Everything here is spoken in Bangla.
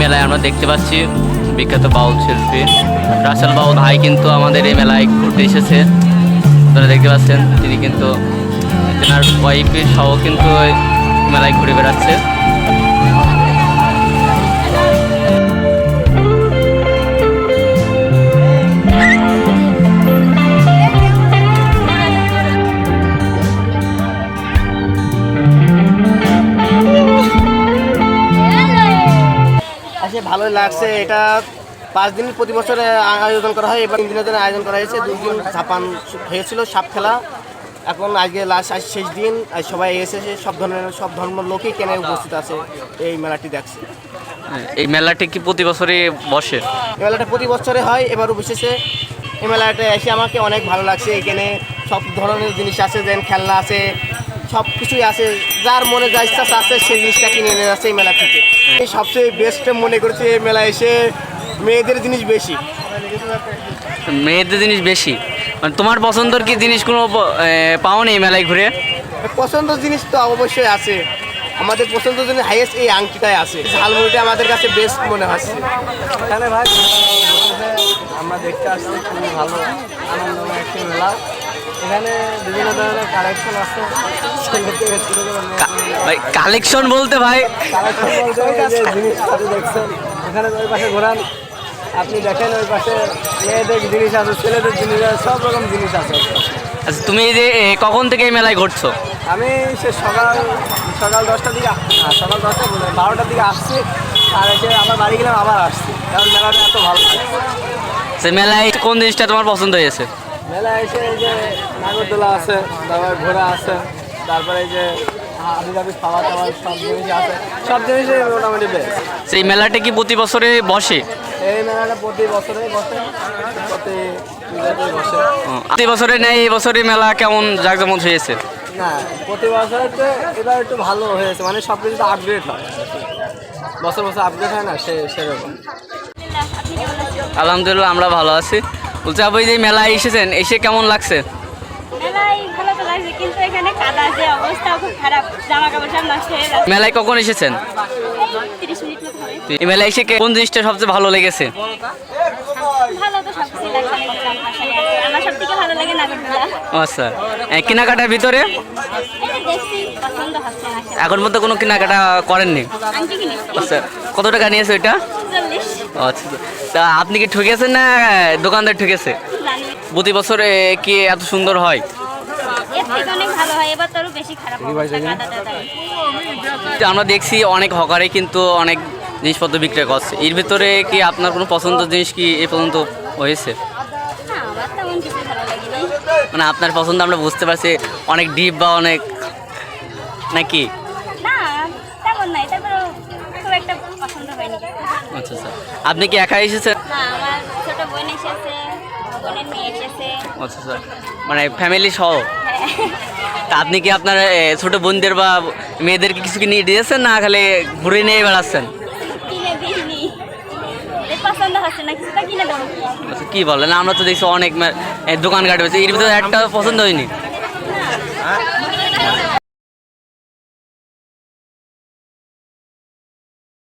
মেলায় আমরা দেখতে পাচ্ছি বিখ্যাত বাউল শিল্পী। রাসেল বাউল ভাই কিন্তু আমাদের এই মেলায় ঘুরতে এসেছে। আপনারা দেখতে পাচ্ছেন, তিনি কিন্তু তেনার ওয়াইফের সহ কিন্তু মেলায় ঘুরে বেড়াচ্ছে। ভালোই লাগছে এটা পাঁচ দিন প্রতি বছরে আয়োজন করা হয় এবার তিন দিনের জন্য আয়োজন করা হয়েছে। দুই দিন হয়েছিল সাপ খেলা। এখন আজকে লাস্ট আজ শেষ দিন আজ সবাই এসেছে সব ধরনের সব ধর্মের লোকই কেনে উপস্থিত আছে এই মেলাটি দেখছে। এই মেলাটি কি প্রতি বছরই বসে? এই মেলাটা প্রতি বছরে হয় এবারও বিশেষে এই মেলাটা এসে আমাকে অনেক ভালো লাগছে এখানে সব ধরনের জিনিস আছে যেন খেলনা আছে সব কিছুই আছে। যার মনে যা ইচ্ছা আছে সেই জিনিসটা কিনে নিয়ে যাচ্ছে এই মেলা থেকে। সবচেয়ে বেস্ট মনে করছি এই মেলা এসে মেয়েদের জিনিস বেশি। মেয়েদের জিনিস বেশি? মানে তোমার পছন্দের কি জিনিস কোনো পাও নেই মেলায় ঘুরে? পছন্দ জিনিস তো অবশ্যই আছে। আমাদের পছন্দ জিনিস হাইয়েস্ট এই আংটিটাই আছে। ঝালমুড়িটা আমাদের কাছে বেস্ট মনে হচ্ছে। এখানে ভাই আমরা দেখতে আসছি খুবই ভালো আনন্দময় একটি মেলা। এখানে বিভিন্ন ধরনের কালেকশন আছে। ভাই কালেকশন বলতে ভাই। কালেকশন বলতে এই যে দেখছেন এখানে ওই পাশে ঘোরান আপনি দেখেন ওই পাশে মেয়েদের জিনিস আছে ছেলেদের জিনিস আছে সব রকম জিনিস আছে। আচ্ছা তুমি এই যে কখন থেকে এই মেলায় ঘুরছো? আমি সে সকাল সকাল দশটার দিকে হ্যাঁ, সকাল দশটা বলে বারোটার দিকে আসছি আর এসে আবার বাড়ি গেলাম আবার আসছি কারণ মেলাটা এত ভালো সে মেলায় কোন জিনিসটা তোমার পছন্দ হয়েছে? মেলা এসে এই যে নাগরদোলা আছে তারপর ঘোড়া আছে তারপরে এই যে সেই মেলাটা কি প্রতি বছরে বসে? এই মেলাটা প্রতি বছরে বসে প্রতি বছরে নেই এই বছরে মেলা কেমন জাকজমক হয়েছে? না প্রতি বছরে এবার একটু ভালো হয়েছে মানে সব কিছু আপগ্রেড হয়। বছর বছর আপগ্রেড হয় না সে সেরকম। আলহামদুলিল্লাহ আমরা ভালো আছি। বলছি আপনি যে মেলায় এসেছেন এসে কেমন লাগছে? মেলায় কখন এসেছেন? এই মেলায় এসে কোন জিনিসটা সবচেয়ে ভালো লেগেছে? আচ্ছা। কেনাকাটার ভিতরে? এখন মধ্যে কোনো কেনাকাটা করেননি? আচ্ছা কত টাকা নিয়েছে ওইটা? আচ্ছা। তা আপনি কি ঠকেছেন না দোকানদার ঠকেছে? প্রতি বছরে কি এত সুন্দর হয়? হয় আমরা দেখছি অনেক হকারে কিন্তু অনেক জিনিসপত্র বিক্রয় করছে। এর ভিতরে কি আপনার কোনো পছন্দ জিনিস কি এ পর্যন্ত হয়েছে? মানে আপনার পছন্দ আমরা বুঝতে পারছি অনেক ডিপ বা অনেক নাকি না তেমন নাই তারপর খুব একটা পছন্দ হয়নি আচ্ছা আচ্ছা। আপনি কি একা এসেছেন? না আমার ছোট বোন এসেছে বোনের মেয়ে এসেছে। আচ্ছা আচ্ছা। মানে ফ্যামিলি সহ? হ্যাঁ। তা আপনি কি আপনার এ, ছোট বোনদের বা মেয়েদেরকে কিছু কি নিয়ে দিয়েছেন না খালি ঘুরে নিয়ে বেড়াচ্ছেন? কিনে দিইনি। এর পছন্দ হচ্ছে না কিছুটা কিনে দেবো। কি আচ্ছা, কি বলেন? আমরা তো দেখছি অনেক মে- এ, দোকান ঘাট হয়েছে এর ভিতরে একটা পছন্দ হয়নি? না